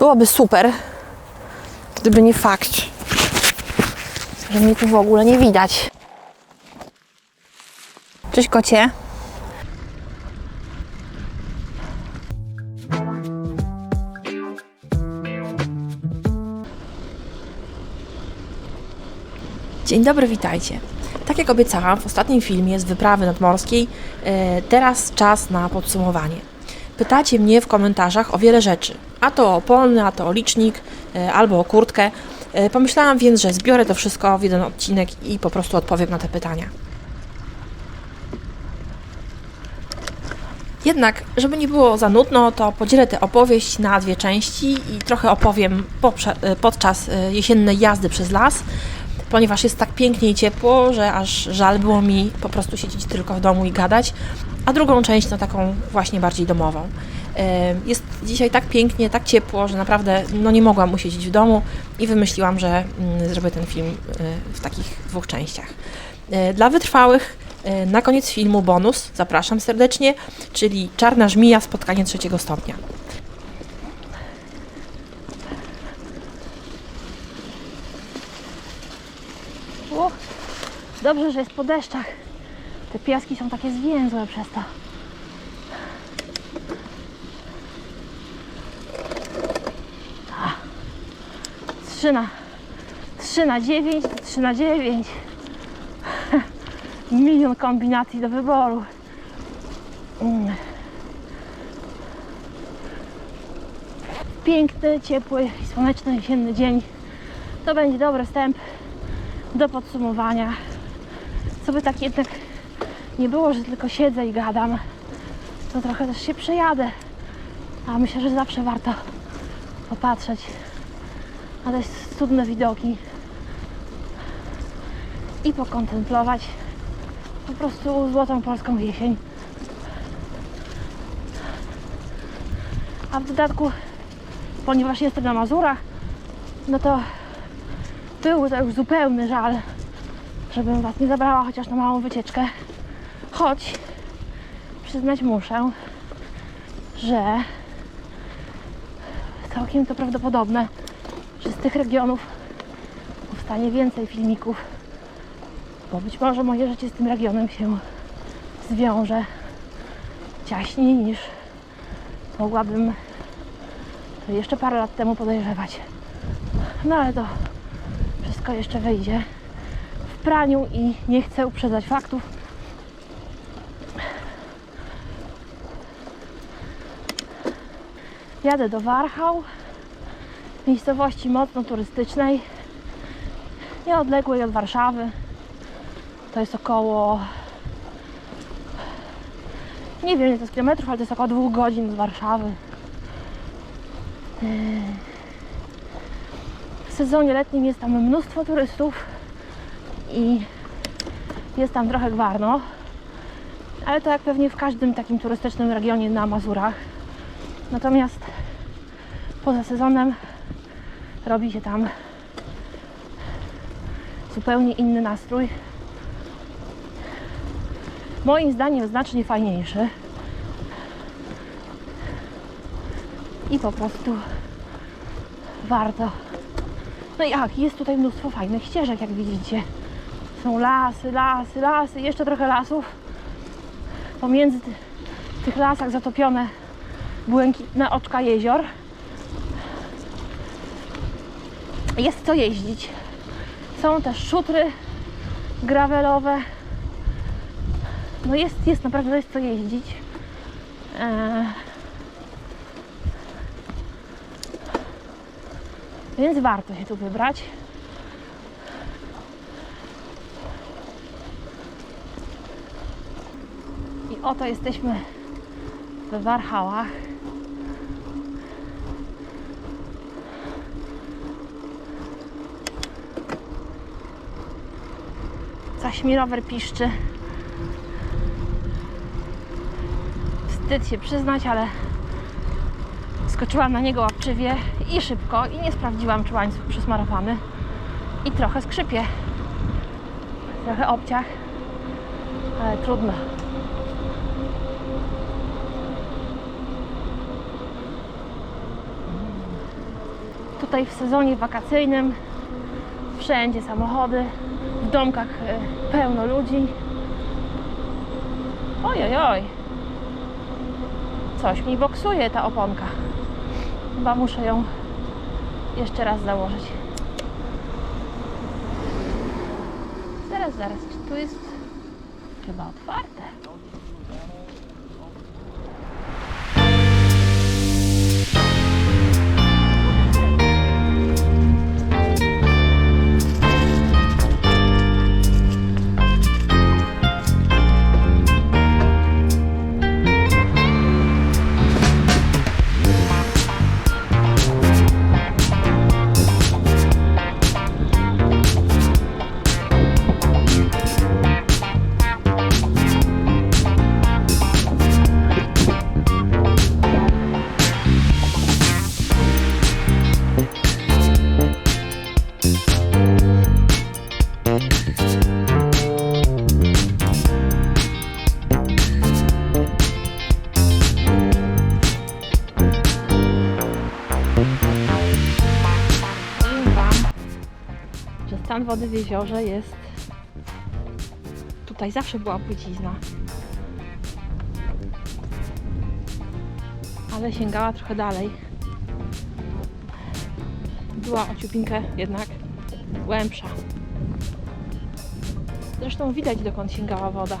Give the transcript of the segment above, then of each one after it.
Byłoby super, gdyby nie fakt, że mnie tu w ogóle nie widać. Cześć kocie. Dzień dobry, witajcie. Tak jak obiecałam w ostatnim filmie z wyprawy nadmorskiej, e, teraz czas na podsumowanie. Pytacie mnie w komentarzach o wiele rzeczy, a to opony, a to licznik, e, albo o kurtkę. E, Pomyślałam więc, że zbiorę to wszystko w jeden odcinek i po prostu odpowiem na te pytania. Jednak, żeby nie było za nudno, to podzielę tę opowieść na dwie części i trochę opowiem e, podczas jesiennej jazdy przez las, ponieważ jest tak pięknie i ciepło, że aż żal było mi po prostu siedzieć tylko w domu i gadać, a drugą część na taką właśnie bardziej domową. Jest dzisiaj tak pięknie, tak ciepło, że naprawdę no nie mogłam usiedzieć w domu i wymyśliłam, że mm, zrobię ten film e, w takich dwóch częściach. E, Dla wytrwałych e, na koniec filmu bonus, zapraszam serdecznie, czyli Czarna Żmija, spotkanie trzeciego stopnia. O, dobrze, że jest po deszczach. Te piaski są takie zwięzłe przez to. 3 na 3 na 9, 3 na 9. Milion kombinacji do wyboru. Mm. Piękny, ciepły i słoneczny jesienny dzień. To będzie dobry wstęp do podsumowania. Co by tak jednak nie było, że tylko siedzę i gadam, to trochę też się przejadę. A myślę, że zawsze warto popatrzeć na te cudne widoki i pokontemplować po prostu złotą polską jesień. A w dodatku, ponieważ jestem na Mazurach, no to byłby to już zupełny żal, żebym Was nie zabrała chociaż na małą wycieczkę. Choć przyznać muszę, że całkiem to prawdopodobne, że z tych regionów powstanie więcej filmików, bo być może moje życie z tym regionem się zwiąże ciaśniej niż mogłabym jeszcze parę lat temu podejrzewać. No ale to wszystko jeszcze wyjdzie w praniu i nie chcę uprzedzać faktów. Jadę do Warchał, miejscowości mocno turystycznej, nieodległej od Warszawy. To jest około, nie wiem ile to jest kilometrów, ale to jest około dwóch godzin z Warszawy. W sezonie letnim jest tam mnóstwo turystów i jest tam trochę gwarno, ale to jak pewnie w każdym takim turystycznym regionie na Mazurach. Natomiast poza sezonem robi się tam zupełnie inny nastrój. Moim zdaniem znacznie fajniejszy. I po prostu warto no jak, jest tutaj mnóstwo fajnych ścieżek, jak widzicie. Są lasy, lasy, lasy, jeszcze trochę lasów. Pomiędzy ty, tych lasach zatopione błękitne oczka jezior. Jest co jeździć. Są też szutry gravelowe. No jest, jest naprawdę jest co jeździć. Eee, Więc warto się tu wybrać. I oto jesteśmy we Warchałach. Coś mi rower piszczy. Wstyd się przyznać, ale Skoczyłam na niego łapczywie i szybko i nie sprawdziłam, czy łańcuch przysmarowany. I trochę skrzypie. Trochę obciach, ale trudno. Tutaj w sezonie wakacyjnym wszędzie samochody, w domkach e, pełno ludzi. Oj, oj, oj. Coś mi boksuje ta oponka. Chyba muszę ją jeszcze raz założyć. Zaraz, zaraz, czy tu jest chyba otwarte? Wody w jeziorze jest. Tutaj zawsze była płycizna. Ale sięgała trochę dalej. Była ociupinkę jednak głębsza. Zresztą widać dokąd sięgała woda.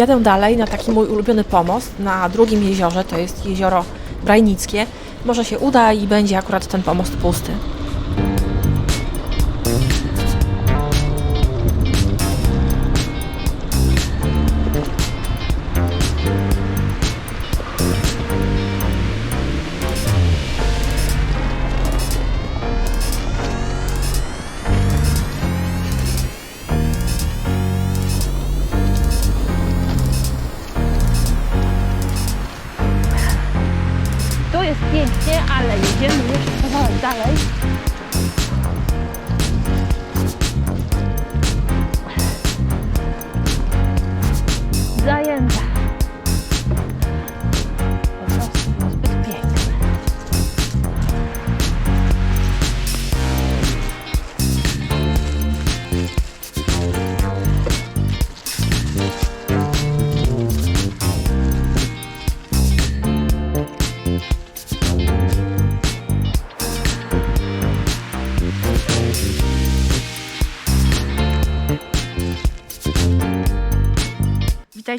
Jadę dalej na taki mój ulubiony pomost na drugim jeziorze, to jest jezioro Brajnickie. Może się uda i będzie akurat ten pomost pusty.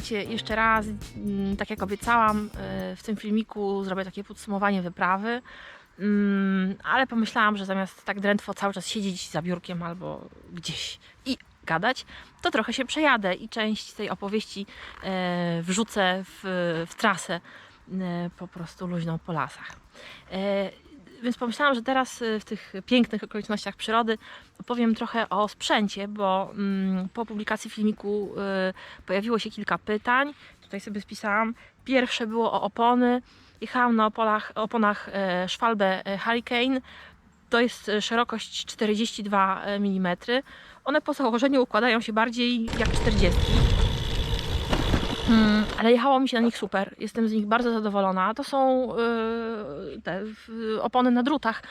Witajcie jeszcze raz. Mm, Tak jak obiecałam, y, w tym filmiku zrobię takie podsumowanie wyprawy. Mm, Ale pomyślałam, że zamiast tak drętwo cały czas siedzieć za biurkiem albo gdzieś i gadać, to trochę się przejadę i część tej opowieści e, wrzucę w, w trasę e, po prostu luźną po lasach. Więc pomyślałam, że teraz e, w tych pięknych okolicznościach przyrody opowiem trochę o sprzęcie, bo mm, po publikacji filmiku e, pojawiło się kilka pytań. Tutaj sobie spisałam. Pierwsze było o opony. Jechałam na oponach, oponach e, Schwalbe e, Hurricane. To jest szerokość 42 mm. One po założeniu układają się bardziej jak 40. Mm, ale jechało mi się na nich super. Jestem z nich bardzo zadowolona. To są yy, te opony na drutach,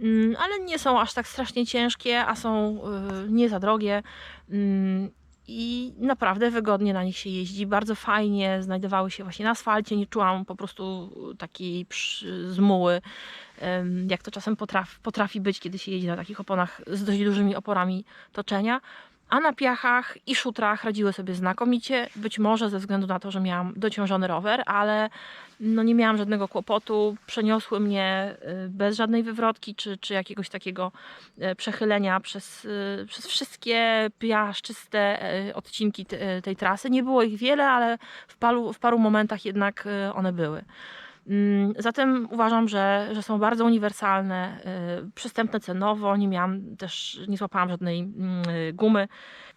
mm, ale nie są aż tak strasznie ciężkie, a są yy, nie za drogie. Mm, I naprawdę wygodnie na nich się jeździ. Bardzo fajnie znajdowały się właśnie na asfalcie. Nie czułam po prostu takiej zmuły, jak to czasem potrafi, potrafi być, kiedy się jeździ na takich oponach z dość dużymi oporami toczenia. A na piachach i szutrach radziły sobie znakomicie. Być może ze względu na to, że miałam dociążony rower, ale no nie miałam żadnego kłopotu. Przeniosły mnie y, bez żadnej wywrotki czy, czy jakiegoś takiego y, przechylenia przez, y, przez wszystkie piaszczyste odcinki te- tej trasy. Nie było ich wiele, ale w paru, w paru momentach jednak one były. Mm, Zatem uważam, że, że są bardzo uniwersalne, y, przystępne cenowo. Nie miałam też, nie złapałam żadnej mm, y, gumy,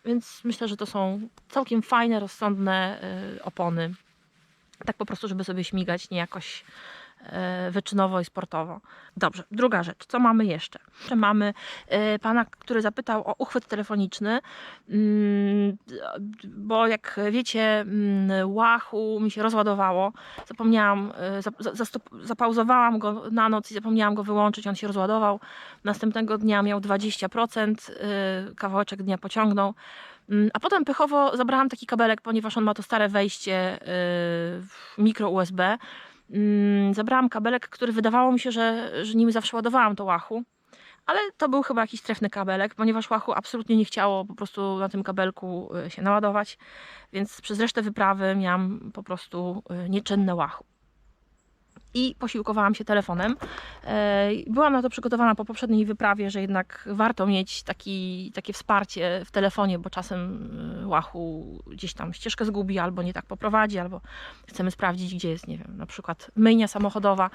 więc myślę, że to są całkiem fajne, rozsądne y, opony. Tak po prostu, żeby sobie śmigać, nie jakoś wyczynowo i sportowo. Dobrze, druga rzecz. Co mamy jeszcze? Mamy e, pana, który zapytał o uchwyt telefoniczny, mm, bo jak wiecie, mm, łachu mi się rozładowało. Zapomniałam, e, zapauzowałam go na noc i zapomniałam go wyłączyć. On się rozładował. Następnego dnia miał 20%, e, kawałeczek dnia pociągnął. Mm, A potem pechowo zabrałam taki kabelek, ponieważ on ma to stare wejście mikro USB. Mm, Zabrałam kabelek, który wydawało mi się, że, że nim zawsze ładowałam to łachu. Ale to był chyba jakiś trefny kabelek, ponieważ łachu absolutnie nie chciało po prostu na tym kabelku y, się naładować, więc przez resztę wyprawy miałam po prostu y, nieczynne łachu. I posiłkowałam się telefonem. E, Byłam na to przygotowana po poprzedniej wyprawie, że jednak warto mieć taki, takie wsparcie w telefonie, bo czasem y, łachu gdzieś tam ścieżkę zgubi, albo nie tak poprowadzi, albo chcemy sprawdzić, gdzie jest, nie wiem, na przykład myjnia samochodowa.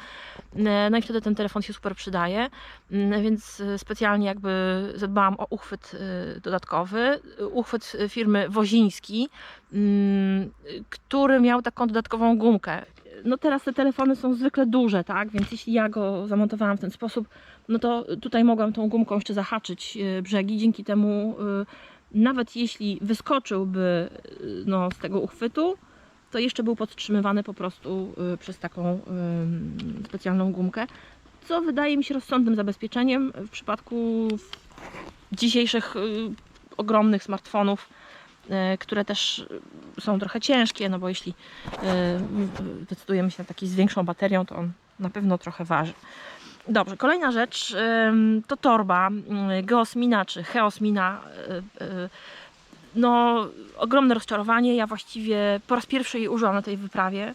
E, No i wtedy ten telefon się super przydaje, Mm, więc specjalnie jakby zadbałam o uchwyt dodatkowy. Uchwyt firmy Woziński, mm, który miał taką dodatkową gumkę. No teraz te telefony są zwykle duże, tak? Więc jeśli ja go zamontowałam w ten sposób, no to tutaj mogłam tą gumką jeszcze zahaczyć y, brzegi. Dzięki temu y, nawet jeśli wyskoczyłby y, no, z tego uchwytu, to jeszcze był podtrzymywany po prostu przez taką specjalną gumkę, co wydaje mi się rozsądnym zabezpieczeniem w przypadku dzisiejszych ogromnych smartfonów, które też są trochę ciężkie, no bo jeśli y, decydujemy się na taki z większą baterią, to on na pewno trochę waży. Dobrze, kolejna rzecz to torba Geosmina czy Heosmina. y, No, ogromne rozczarowanie. Ja właściwie po raz pierwszy jej użyłam na tej wyprawie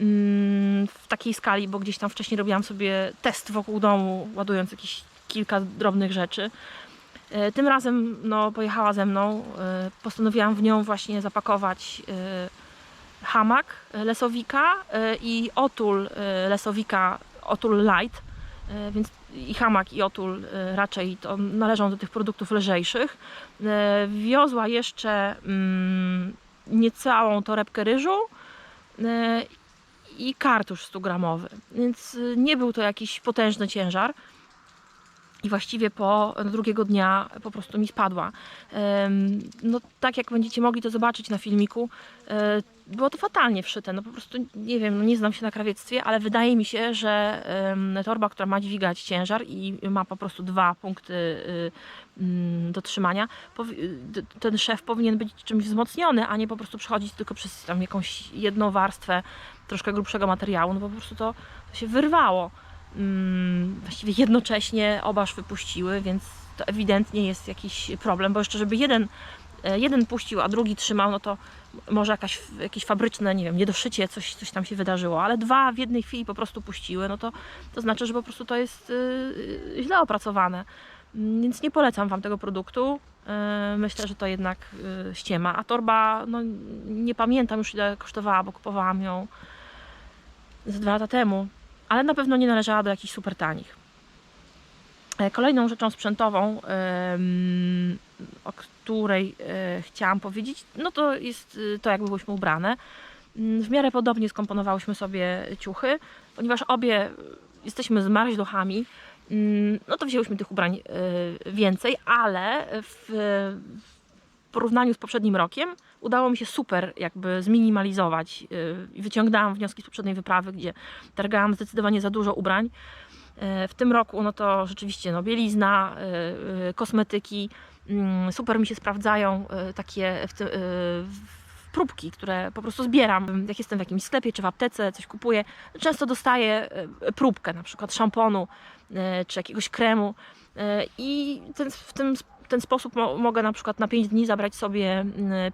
ym, w takiej skali, bo gdzieś tam wcześniej robiłam sobie test wokół domu, ładując jakieś kilka drobnych rzeczy. E, Tym razem no, pojechała ze mną. e, Postanowiłam w nią właśnie zapakować e, hamak lesowika i otul lesowika, otul light. Więc i hamak i otul raczej to należą do tych produktów lżejszych. Wiozła jeszcze mm, niecałą torebkę ryżu i kartusz 100-gramowy. Więc nie był to jakiś potężny ciężar i właściwie po drugiego dnia po prostu mi spadła. No tak jak będziecie mogli to zobaczyć na filmiku, e, było to fatalnie wszyte. No po prostu nie wiem, no nie znam się na krawiectwie, ale wydaje mi się, że torba, która ma dźwigać ciężar i ma po prostu dwa punkty y, mm, do trzymania, d- ten szef powinien być czymś wzmocniony, a nie po prostu przechodzić tylko przez tam jakąś jedną warstwę troszkę grubszego materiału, no po prostu to się wyrwało mm, właściwie jednocześnie oba szwy puściły, więc to ewidentnie jest jakiś problem, bo jeszcze żeby jeden, e, jeden puścił, a drugi trzymał, no to może jakaś, jakieś fabryczne, nie wiem, niedoszycie, coś, coś tam się wydarzyło, ale dwa w jednej chwili po prostu puściły, no to, to znaczy, że po prostu to jest y, źle opracowane. Mm, Więc nie polecam Wam tego produktu. Y, Myślę, że to jednak y, ściema. A torba, no nie pamiętam już ile kosztowała, bo kupowałam ją z dwa lata temu ale na pewno nie należała do jakichś super tanich. E, Kolejną rzeczą sprzętową, o której e, chciałam powiedzieć, no to jest e, to, jak byłyśmy ubrane. Mm, W miarę podobnie skomponowałyśmy sobie ciuchy, ponieważ obie jesteśmy z marzluchami, mm, no to wzięłyśmy tych ubrań więcej, ale w porównaniu z poprzednim rokiem udało mi się super jakby zminimalizować i wyciągnęłam wnioski z poprzedniej wyprawy, gdzie targałam zdecydowanie za dużo ubrań. Yy, W tym roku no to rzeczywiście no, bielizna, yy, kosmetyki, yy, super mi się sprawdzają takie w ty- w- próbki, które po prostu zbieram. Jak jestem w jakimś sklepie czy w aptece, coś kupuję, często dostaję próbkę, na przykład szamponu czy jakiegoś kremu i ten, w tym w ten sposób mo- mogę na przykład na 5 dni zabrać sobie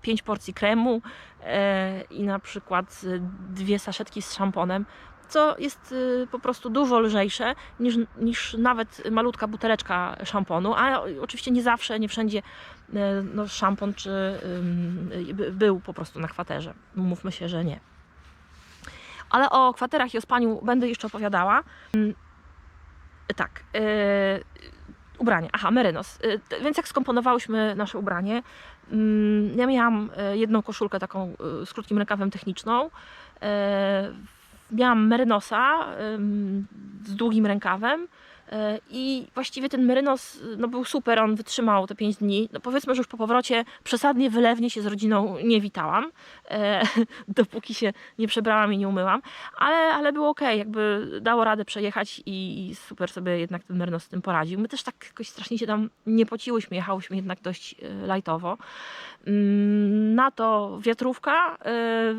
5 porcji kremu e, i na przykład y, dwie saszetki z szamponem, co jest y, po prostu dużo lżejsze niż, niż nawet malutka buteleczka szamponu, a oczywiście nie zawsze, nie wszędzie e, no, szampon czy był po prostu na kwaterze. Mówmy się, że nie. Ale o kwaterach i o spaniu będę jeszcze opowiadała. Tak. e, ubranie. Aha, merynos. T- więc jak skomponowałyśmy nasze ubranie, mm, ja miałam e, jedną koszulkę taką e, z krótkim rękawem techniczną. Miałam merynosa z długim rękawem. E, I właściwie ten merynos no, był super, on wytrzymał te 5 dni. No, powiedzmy, że już po powrocie przesadnie wylewnie się z rodziną nie witałam, e, dopóki się nie przebrałam i nie umyłam, ale, ale było ok, jakby dało radę przejechać i, i super sobie jednak ten merynos z tym poradził. My też tak jakoś strasznie się tam nie pociłyśmy, jechałyśmy jednak dość e, lajtowo. Mm, Na to wiatrówka, e,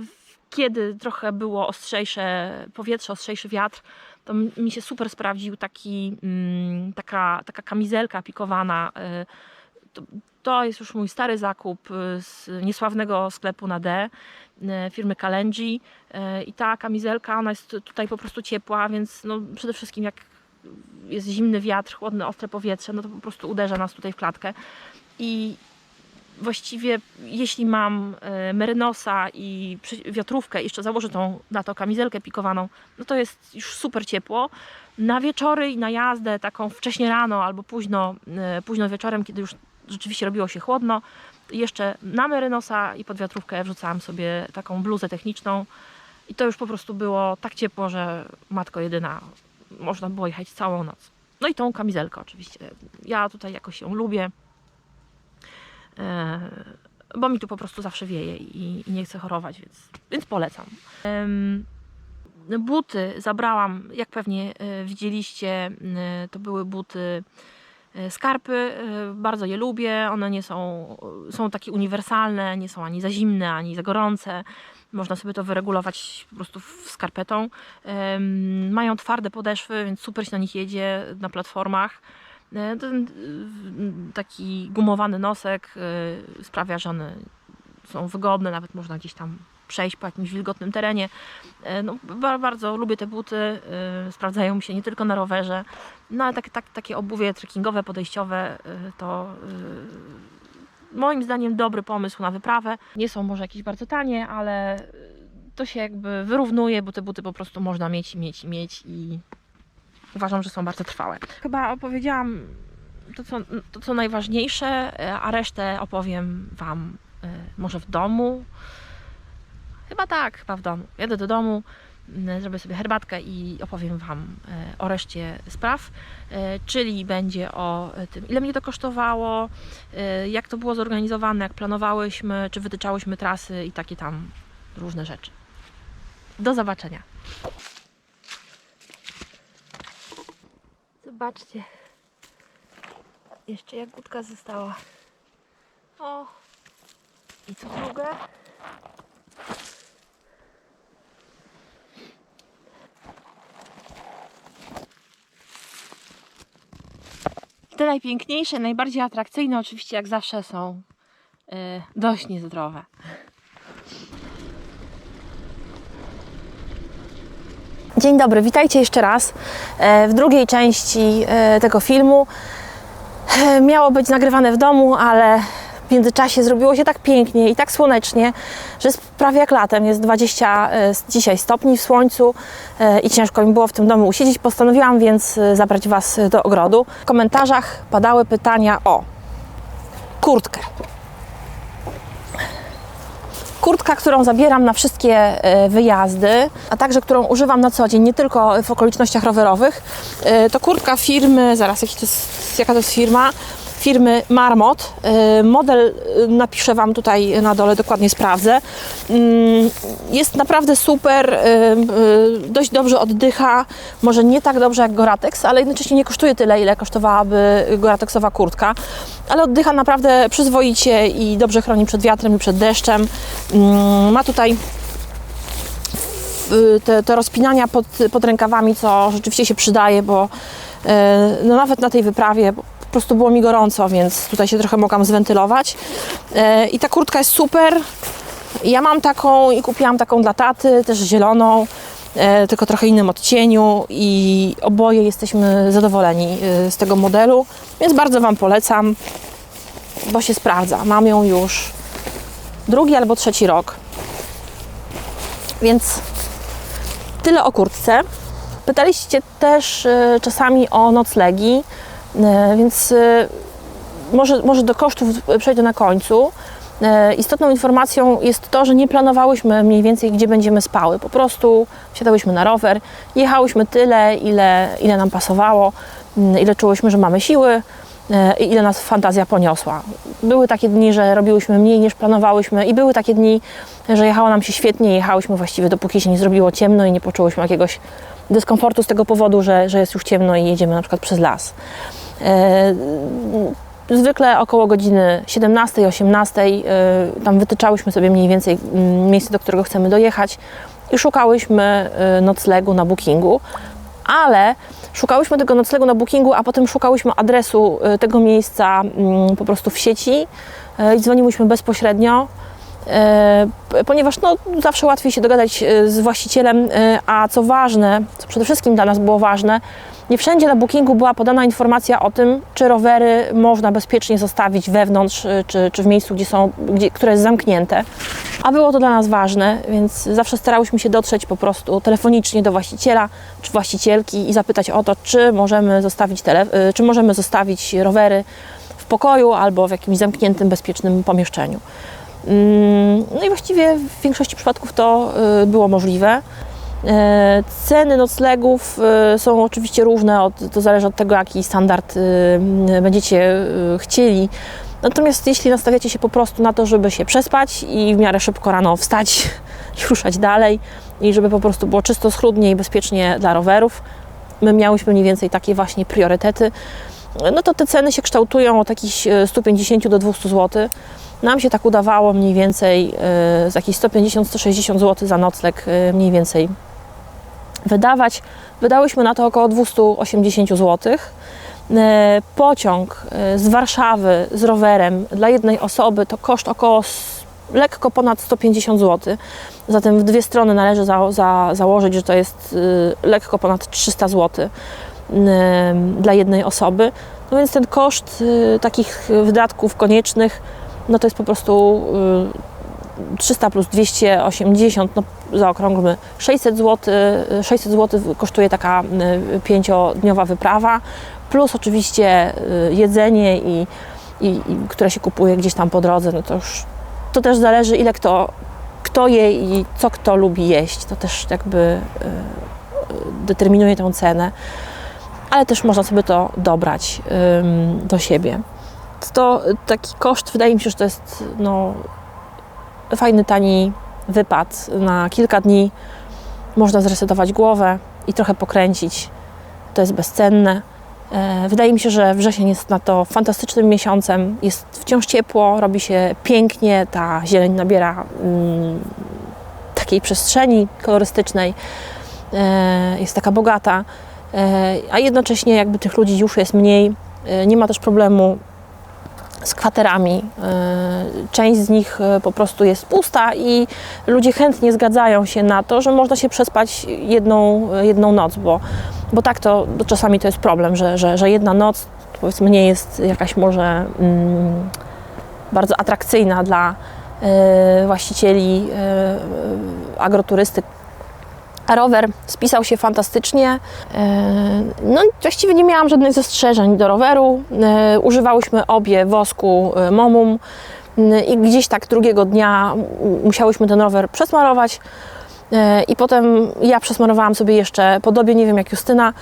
kiedy trochę było ostrzejsze powietrze, ostrzejszy wiatr, to mi się super sprawdził taki, mm, taka, taka kamizelka pikowana. y, To, to jest już mój stary zakup y, z niesławnego sklepu na D y, firmy Kalenji y, i ta kamizelka, ona jest tutaj po prostu ciepła, więc no przede wszystkim jak jest zimny wiatr, chłodne, ostre powietrze, no to po prostu uderza nas tutaj w klatkę i właściwie jeśli mam e, merynosa i wiatrówkę, jeszcze założę tą na to kamizelkę pikowaną, no to jest już super ciepło. Na wieczory i na jazdę, taką wcześnie rano albo późno, e, późno wieczorem, kiedy już rzeczywiście robiło się chłodno, jeszcze na merynosa i pod wiatrówkę wrzucałam sobie taką bluzę techniczną i to już po prostu było tak ciepło, że matko jedyna, można było jechać całą noc. No i tą kamizelkę oczywiście. Ja tutaj jakoś ją lubię. E, bo mi tu po prostu zawsze wieje i, i nie chcę chorować, więc, więc polecam. Buty zabrałam, jak pewnie e, widzieliście, e, to były buty skarpy. Bardzo je lubię. One nie są, są takie uniwersalne, nie są ani za zimne, ani za gorące. Można sobie to wyregulować po prostu skarpetą. Mają twarde podeszwy, więc super się na nich jedzie na platformach. E, Ten y, taki gumowany nosek y, sprawia, że one są wygodne, nawet można gdzieś tam przejść po jakimś wilgotnym terenie. E, No, ba- bardzo lubię te buty, sprawdzają mi się nie tylko na rowerze, no ale tak, tak, takie obuwie trekkingowe, podejściowe to moim zdaniem dobry pomysł na wyprawę. Nie są może jakieś bardzo tanie, ale to się jakby wyrównuje, bo te buty po prostu można mieć i mieć i mieć i uważam, że są bardzo trwałe. Chyba opowiedziałam to, co, to, co najważniejsze, e, a resztę opowiem Wam e, może w domu. Chyba tak, chyba w domu. Jadę do domu, zrobię sobie herbatkę i opowiem Wam e, o reszcie spraw, czyli będzie o tym, ile mnie to kosztowało, jak to było zorganizowane, jak planowałyśmy, czy wytyczałyśmy trasy i takie tam różne rzeczy. Do zobaczenia. Zobaczcie. Jeszcze jagódka została. O! I co druga? Te najpiękniejsze, najbardziej atrakcyjne oczywiście jak zawsze są yy, dość niezdrowe. Dzień dobry, witajcie jeszcze raz e, w drugiej części e, tego filmu. E, Miało być nagrywane w domu, ale w międzyczasie zrobiło się tak pięknie i tak słonecznie, że jest prawie jak latem. Jest 20 e, dzisiaj stopni w słońcu i ciężko mi było w tym domu usiedzieć. Postanowiłam więc zabrać Was do ogrodu. W komentarzach padały pytania o kurtkę. Kurtka, którą zabieram na wszystkie e, wyjazdy, a także którą używam na co dzień, nie tylko w okolicznościach rowerowych, e, to kurtka firmy, zaraz jaka to jest firma, firmy Marmot. E, Model e, napiszę Wam tutaj na dole, dokładnie sprawdzę. Mm, Jest naprawdę super, e, dość dobrze oddycha, może nie tak dobrze jak Goratex, ale jednocześnie nie kosztuje tyle, ile kosztowałaby Goratexowa kurtka, ale oddycha naprawdę przyzwoicie i dobrze chroni przed wiatrem i przed deszczem. Mm, Ma tutaj y, te, te rozpinania pod, pod rękawami, co rzeczywiście się przydaje, bo no nawet na tej wyprawie po prostu było mi gorąco, więc tutaj się trochę mogłam zwentylować. E, I ta kurtka jest super. Ja mam taką i kupiłam taką dla taty, też zieloną, e, tylko trochę innym odcieniu i oboje jesteśmy zadowoleni e, z tego modelu, więc bardzo Wam polecam, bo się sprawdza. Mam ją już drugi albo trzeci rok. Więc Tyle o kurtce. Pytaliście też czasami o noclegi, więc e, może, może do kosztów przejdę na końcu. E, Istotną informacją jest to, że nie planowałyśmy mniej więcej, gdzie będziemy spały. Po prostu wsiadałyśmy na rower, jechałyśmy tyle, ile, ile nam pasowało, m, ile czułyśmy, że mamy siły e, i ile nas fantazja poniosła. Były takie dni, że robiłyśmy mniej niż planowałyśmy i były takie dni, że jechało nam się świetnie, jechałyśmy właściwie dopóki się nie zrobiło ciemno i nie poczułyśmy jakiegoś dyskomfortu z tego powodu, że, że jest już ciemno i jedziemy na przykład przez las. E, Zwykle około godziny 17-18 tam wytyczałyśmy sobie mniej więcej mm, miejsce, do którego chcemy dojechać i szukałyśmy y, noclegu na bookingu, ale szukałyśmy tego noclegu na bookingu, a potem szukałyśmy adresu tego miejsca mm, po prostu w sieci i dzwoniłyśmy bezpośrednio. E, Ponieważ no, zawsze łatwiej się dogadać e, z właścicielem, e, a co ważne, co przede wszystkim dla nas było ważne, nie wszędzie na bookingu była podana informacja o tym, czy rowery można bezpiecznie zostawić wewnątrz, czy, czy w miejscu, gdzie są, gdzie, które jest zamknięte. A było to dla nas ważne, więc zawsze starałyśmy się dotrzeć po prostu telefonicznie do właściciela czy właścicielki i zapytać o to, czy możemy zostawić, tele, czy możemy zostawić rowery w pokoju albo w jakimś zamkniętym, bezpiecznym pomieszczeniu. Mm, No i właściwie w większości przypadków to y, było możliwe. E, Ceny noclegów y, są oczywiście różne, to zależy od tego, jaki standard y, będziecie chcieli. Natomiast jeśli nastawiacie się po prostu na to, żeby się przespać i w miarę szybko rano wstać i ruszać dalej i żeby po prostu było czysto, schludnie i bezpiecznie dla rowerów, my miałyśmy mniej więcej takie właśnie priorytety, no to te ceny się kształtują od jakichś e, 150 do 200 zł. Nam się tak udawało mniej więcej e, z jakieś 150-160 zł za nocleg e, mniej więcej wydawać. Wydałyśmy na to około 280 zł. E, Pociąg e, z Warszawy z rowerem dla jednej osoby to koszt około lekko ponad 150 zł. Zatem w dwie strony należy za, za, założyć, że to jest e, lekko ponad 300 zł dla jednej osoby. No więc ten koszt y, takich wydatków koniecznych, no to jest po prostu y, 300 plus 280, no zaokrąglmy 600 zł, 600 zł kosztuje taka y, pięciodniowa wyprawa, plus oczywiście y, jedzenie i, i, i które się kupuje gdzieś tam po drodze, no to już to też zależy ile kto, kto je i co kto lubi jeść, to też jakby y, y, determinuje tę cenę ale też można sobie to dobrać ym, do siebie. To taki koszt, wydaje mi się, że to jest no, fajny, tani wypad na kilka dni. Można zresetować głowę i trochę pokręcić. To jest bezcenne. E, Wydaje mi się, że wrzesień jest na to fantastycznym miesiącem. Jest wciąż ciepło, robi się pięknie, ta zieleń nabiera mm, takiej przestrzeni kolorystycznej, e, jest taka bogata. E, a jednocześnie jakby tych ludzi już jest mniej. E, Nie ma też problemu z kwaterami. E, Część z nich po prostu jest pusta i ludzie chętnie zgadzają się na to, że można się przespać jedną, jedną noc, bo, bo tak to, to czasami to jest problem, że, że, że jedna noc powiedzmy nie jest jakaś może mm, bardzo atrakcyjna dla e, właścicieli e, agroturystyk, a rower spisał się fantastycznie. E, No, właściwie nie miałam żadnych zastrzeżeń do roweru. E, Używałyśmy obie wosku e, Momum i gdzieś tak drugiego dnia musiałyśmy ten rower przesmarować. I potem ja przesmarowałam sobie jeszcze podobnie, nie wiem jak Justyna,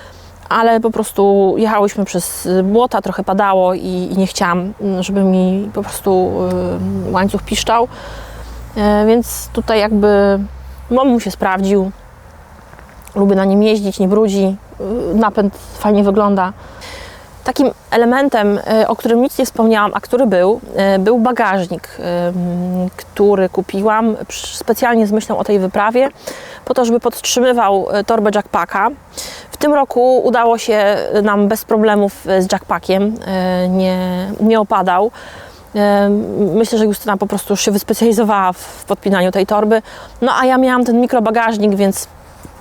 ale po prostu jechałyśmy przez błota, trochę padało i, i nie chciałam, żeby mi po prostu łańcuch piszczał. Więc tutaj jakby Momum się sprawdził. Lubię na nim jeździć, nie brudzi, y, napęd fajnie wygląda. Takim elementem, y, o którym nic nie wspomniałam, a który był, y, był bagażnik, który kupiłam specjalnie z myślą o tej wyprawie, po to, żeby podtrzymywał torbę jackpacka. W tym roku udało się nam bez problemów z jackpackiem, nie, nie opadał. Myślę, że Justyna po prostu już się wyspecjalizowała w podpinaniu tej torby. No a ja miałam ten mikrobagażnik, więc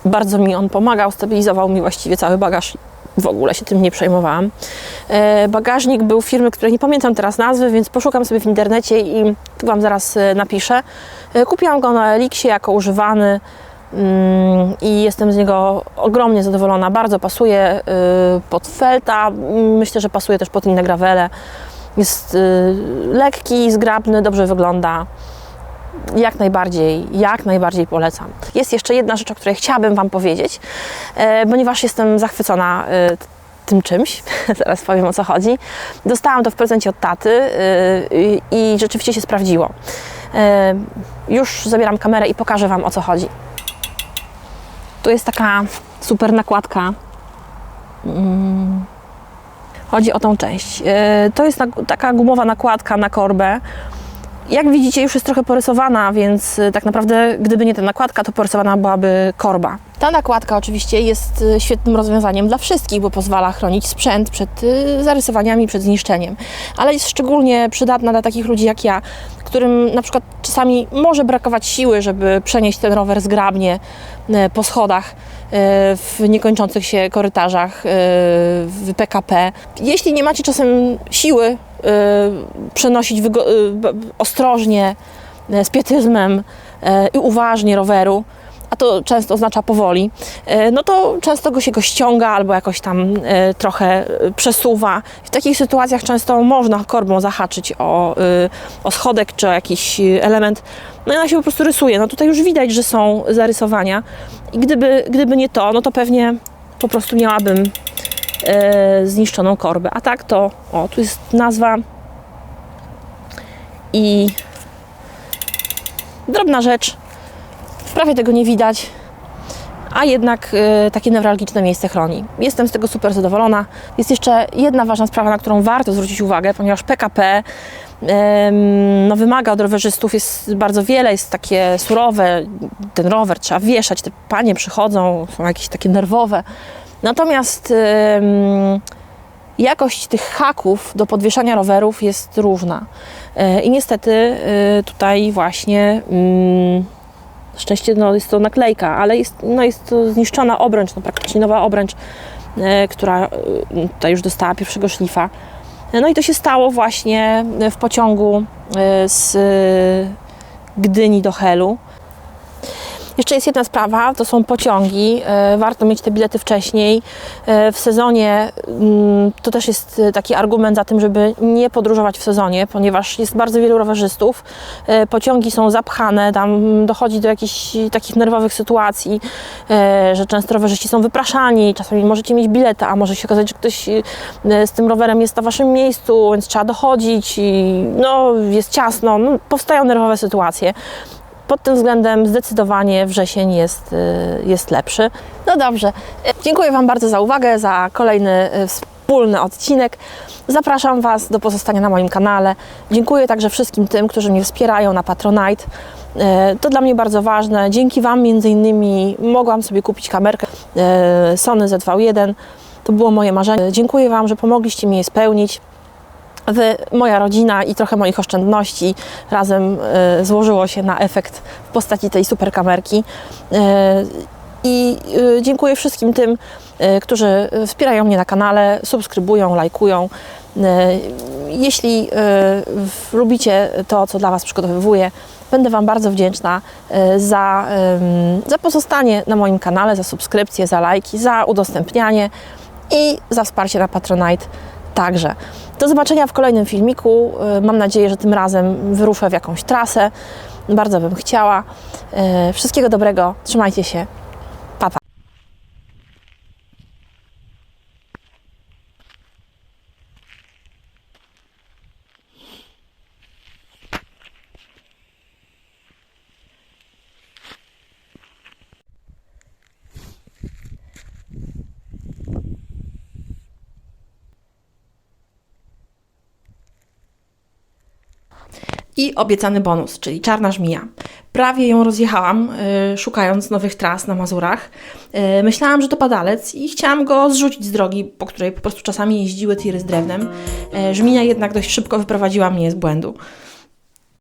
bardzo mi on pomagał, stabilizował mi właściwie cały bagaż. W ogóle się tym nie przejmowałam. E, Bagażnik był firmy, której nie pamiętam teraz nazwy, więc poszukam sobie w internecie i tu Wam zaraz e, napiszę. E, Kupiłam go na Elixie jako używany. mm, i jestem z niego ogromnie zadowolona. Bardzo pasuje pod felta, myślę, że pasuje też pod inne gravele. Jest lekki, zgrabny, dobrze wygląda. Jak najbardziej, jak najbardziej polecam. Jest jeszcze jedna rzecz, o której chciałabym Wam powiedzieć, e, ponieważ jestem zachwycona e, tym czymś. Zaraz powiem o co chodzi. Dostałam to w prezencie od taty e, i- rzeczywiście się sprawdziło. Już zabieram kamerę i pokażę Wam o co chodzi. Tu jest taka super nakładka. Mm. Chodzi o tą część. To jest taka gumowa nakładka na korbę. Jak widzicie, już jest trochę porysowana, więc y, tak naprawdę, gdyby nie ta nakładka, to porysowana byłaby korba. Ta nakładka oczywiście jest y, świetnym rozwiązaniem dla wszystkich, bo pozwala chronić sprzęt przed y, zarysowaniami, przed zniszczeniem. Ale jest szczególnie przydatna dla takich ludzi jak ja, którym na przykład czasami może brakować siły, żeby przenieść ten rower zgrabnie po schodach w niekończących się korytarzach w PKP. Jeśli nie macie czasem siły przenosić y, b- b- ostrożnie, y, z pietyzmem y, i uważnie roweru, a to często oznacza powoli, y, no to często go się go ściąga albo jakoś tam y, trochę y, przesuwa. W takich sytuacjach często można korbą zahaczyć o, y, o schodek czy o jakiś y, element, no i ona się po prostu rysuje. No tutaj już widać, że są zarysowania i gdyby, gdyby nie to, no to pewnie po prostu miałabym zniszczoną korbę. A tak to, o, tu jest nazwa i drobna rzecz, prawie tego nie widać, a jednak e, takie newralgiczne miejsce chroni. Jestem z tego super zadowolona. Jest jeszcze jedna ważna sprawa, na którą warto zwrócić uwagę, ponieważ PKP em, no, wymaga od rowerzystów, jest bardzo wiele, jest takie surowe, ten rower trzeba wieszać, te panie przychodzą, są jakieś takie nerwowe. Natomiast jakość tych haków do podwieszania rowerów jest różna. E, I niestety e, tutaj właśnie na szczęście no, jest to naklejka, ale jest, no, jest to zniszczona obręcz, no, praktycznie nowa obręcz, e, która e, tutaj już dostała pierwszego szlifa. No i to się stało właśnie w pociągu z Gdyni do Helu. Jeszcze jest jedna sprawa, to są pociągi. E, Warto mieć te bilety wcześniej. E, W sezonie mm, to też jest e, taki argument za tym, żeby nie podróżować w sezonie, ponieważ jest bardzo wielu rowerzystów. Pociągi są zapchane, tam dochodzi do jakichś takich nerwowych sytuacji, że często rowerzyści są wypraszani, czasami możecie mieć bilety, a może się okazać, że ktoś z tym rowerem jest na waszym miejscu, więc trzeba dochodzić i no, jest ciasno. No, powstają nerwowe sytuacje pod tym względem zdecydowanie wrzesień jest, y, jest lepszy. No dobrze, dziękuję Wam bardzo za uwagę, za kolejny y, wspólny odcinek. Zapraszam Was do pozostania na moim kanale. Dziękuję także wszystkim tym, którzy mnie wspierają na Patronite. Y, To dla mnie bardzo ważne. Dzięki Wam między innymi mogłam sobie kupić kamerkę Sony ZV-1. To było moje marzenie. Dziękuję Wam, że pomogliście mi je spełnić. Moja rodzina i trochę moich oszczędności razem e, złożyło się na efekt w postaci tej super kamerki. E, I e, dziękuję wszystkim tym, którzy wspierają mnie na kanale, subskrybują, lajkują. Jeśli lubicie to, co dla Was przygotowywuję, będę Wam bardzo wdzięczna za, za pozostanie na moim kanale, za subskrypcję, za lajki, za udostępnianie i za wsparcie na Patronite także. Do zobaczenia w kolejnym filmiku. E, Mam nadzieję, że tym razem wyruszę w jakąś trasę. Bardzo bym chciała. E, Wszystkiego dobrego. Trzymajcie się. I obiecany bonus, czyli czarna żmija. Prawie ją rozjechałam, y, szukając nowych tras na Mazurach. Y, myślałam, że to padalec i chciałam go zrzucić z drogi, po której po prostu czasami jeździły tiry z drewnem. Y, żmija jednak dość szybko wyprowadziła mnie z błędu.